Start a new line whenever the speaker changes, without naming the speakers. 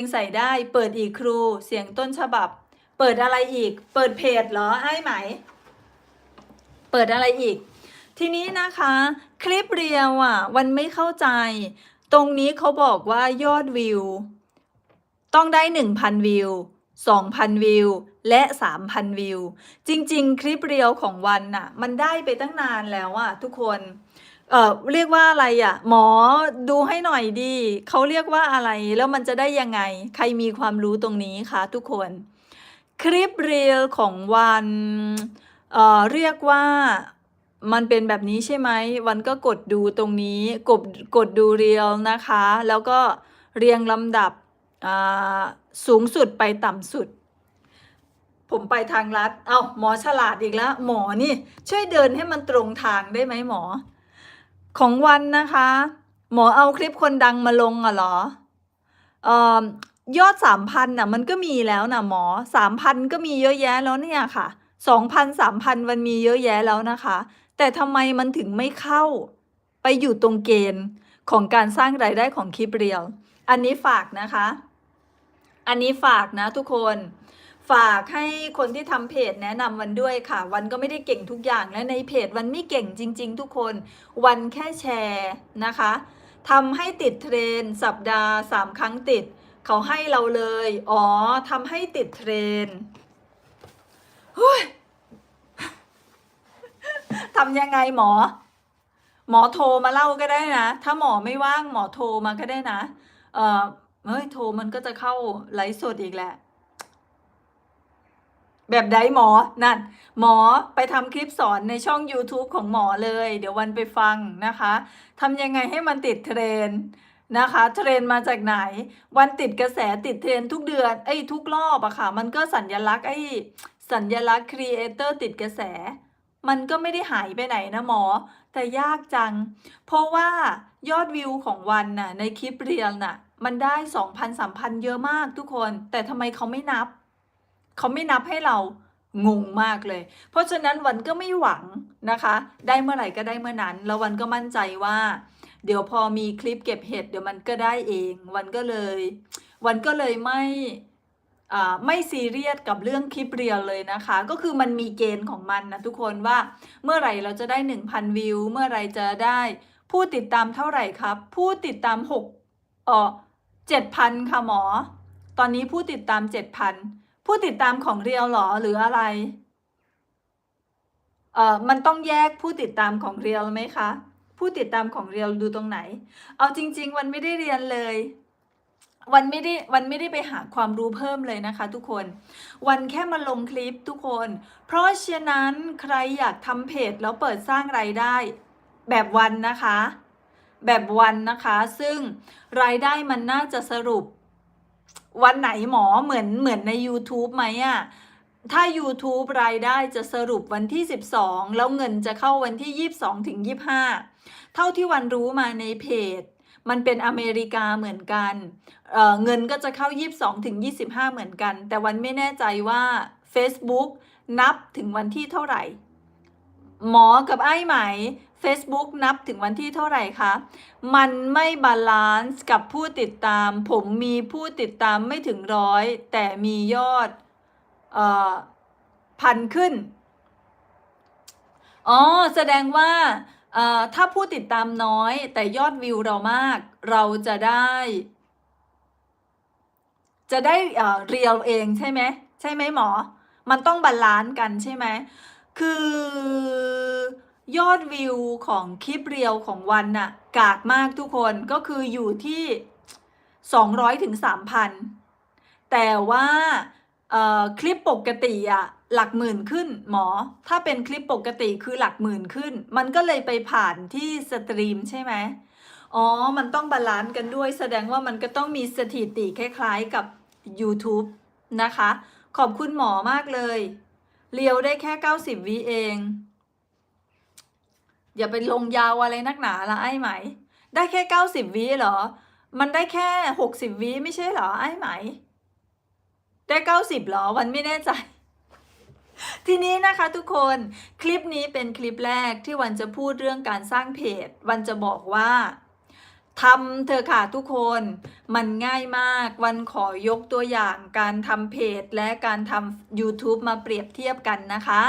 งใส่ได้เปิดอีกครูเสียงต้นฉบับ เปิดอะไรอีก เปิดเพจเหรอไอ้ไหม เปิดอะไรอีก ทีนี้นะคะ คลิปเรียวอะวันไม่เข้าใจ ตรงนี้เขาบอกว่ายอดวิว ต้องได้ 1,000 วิว 2,000 วิว และ 3,000 วิว จริง ๆ คลิปเรียวของวันน่ะ มันได้ไปตั้งนานแล้วอะทุกคน เออเรียกว่าอะไรอะ หมอดูให้หน่อยดี เขาเรียกว่าอะไรแล้วมันจะได้ยังไง ใครมีความรู้ตรงนี้คะทุกคน คลิปเรียลของวันเอ่อเรียกว่ามันเป็นแบบนี้ใช่ไหมวันก็กดดูตรงนี้กดกดดูเรียลนะคะ แล้วก็เรียงลำดับอ่าสูงสุดไปต่ำสุด ผมไปทางลัด เอาหมอฉลาดอีกแล้ว หมอนี่ ช่วยเดินให้มันตรงทางได้ไหมหมอ ของวันนะคะ หมอเอาคลิปคนดังมาลงอะเหรอเอ่อยอดสามพันน่ะมันก็มีแล้วนะหมอสามพันก็มีเยอะแยะแล้วเนี่ยค่ะสองพันสามพันมันมีเยอะแยะแล้วนะคะ แต่ทำไมมันถึงไม่เข้า ไปอยู่ตรงเกณฑ์ของการสร้างรายได้ของคลิปเรียลอันนี้ฝากนะคะ อันนี้ฝากนะทุกคน ฝากให้คนที่ทำเพจแนะนำวันด้วยค่ะ วันก็ไม่ได้เก่งทุกอย่างและในเพจวันไม่เก่งจริง ๆ ทุกคน วันแค่แชร์นะคะทำให้ติดเทรนสัปดาห์สามครั้งติด เขาให้เราเลย อ๋อทำให้ติดเทรนเฮ้ยทำยังไงหมอ หมอโทรมาเล่าก็ได้นะ ถ้าหมอไม่ว่างหมอโทรมาก็ได้นะ เออเฮ้ยโทรมันก็จะเข้าไลฟ์สดอีกแหละ แบบใดหมอนั่นหมอไปทำคลิปสอนในช่อง YouTube ของหมอเลย เดี๋ยววันไปฟังนะคะทำยังไงให้มันติดเทรนนะคะเทรนมาจากไหน วันติดกระแสติดเทรนทุกเดือนไอ้ยทุกรอบอะค่ะ มันก็สัญลักษณ์ไอ้สัญลักษณ์ครีเอเตอร์ติดกระแส มันก็ไม่ได้หายไปไหนนะหมอ แต่ยากจัง เพราะว่ายอดวิวของวันน่ะในคลิปเรียลน่ะ มันได้2,000 3,000เยอะมากทุกคน แต่ทำไมเขาไม่นับ เขาไม่นับให้เรางงมากเลย เพราะฉะนั้นวันก็ไม่หวังนะคะ ได้เมื่อไหร่ก็ได้เมื่อนั้น แล้ววันก็มั่นใจว่า เดี๋ยวพอมีคลิปเก็บเห็ดเดี๋ยวมันก็ได้เอง วันก็เลย วันก็เลยไม่ไม่ซีเรียสกับเรื่องคลิปเรียลเลยนะคะ ก็คือมันมีเกณฑ์ของมันนะทุกคนว่าเมื่อไหร่เราจะได้ 1,000 วิว เมื่อไหร่จะได้ ผู้ติดตามเท่าไหร่ครับ ผู้ติดตาม6เออ7,000 ค่ะหมอ ตอนนี้ผู้ติดตาม 7,000 ผู้ติดตามของเรียวหรอหรืออะไรเอ่อมันต้องแยกผู้ติดตามของเรียวไหมคะผู้ติดตามของเรียวดูตรงไหน เอาจริง ๆ วันไม่ได้เรียนเลยวันไม่ได้วันไม่ได้ไปหาความรู้เพิ่มเลยนะคะทุกคน วันแค่มาลงคลิปทุกคน เพราะฉะนั้นใครอยากทำเพจแล้วเปิดสร้างไรายได้ แบบวันนะคะ แบบวันนะคะ ซึ่งรายได้มันน่าจะสรุป วันไหนหมอเหมือนเหมือนใน YouTube ไหมอะถ้า YouTube รายได้จะสรุปวันที่ 12 แล้วเงินจะเข้าวันที่ 22ถึง25 เท่าที่วันรู้มาในเพจ มันเป็นอเมริกาเหมือนกันเเงินก็จะเข้า 22ถึง25 เหมือนกัน แต่วันไม่แน่ใจว่า Facebook นับถึงวันที่เท่าไหร่ หมอกับไอ้ไหม Facebook นับถึงวันที่เท่าไหร่คะ มันไม่บาลานซ์กับผู้ติดตาม ผมมีผู้ติดตามไม่ถึงร้อย แต่มียอดออพันขึ้น อ๋อ แสดงว่าถ้าผู้ติดตามน้อย แต่ยอดวิวเรามาก เราจะได้ จะได้เอ่อเรียลเองใช่ไหม ใช่ไหมหมอ มันต้องบาลานซ์กันใช่ไหม คือ ยอดวิวของคลิปเรียวของวันน่ะ กากมากทุกคนก็คืออยู่ที่ 200ถึง3,000 แต่ว่าคลิปปกติอะหลักหมื่นขึ้นหมอ ถ้าเป็นคลิปปกติคือหลักหมื่นขึ้น มันก็เลยไปผ่านที่สตรีมใช่ไหมอ๋อ มันต้องบาลานซ์กันด้วย แสดงว่ามันก็ต้องมีสถิติคล้ายๆกับ YouTube นะคะ ขอบคุณหมอมากเลยเรียวได้แค่ 90วิเอง อย่าไปลงยาวอะไรนักหนาละไอ้ไหม ได้แค่90วิเหรอ มันได้แค่60วิไม่ใช่เหรอไอ้ไหม ได้90เหรอวันไม่แน่ใจ ทีนี้นะคะทุกคนคลิปนี้เป็นคลิปแรกที่วันจะพูดเรื่องการสร้างเพจ วันจะบอกว่าทำเธอค่ะทุกคนมันง่ายมากวันขอยกตัวอย่างการทำเพจและการทำ YouTube มาเปรียบเทียบกันนะคะ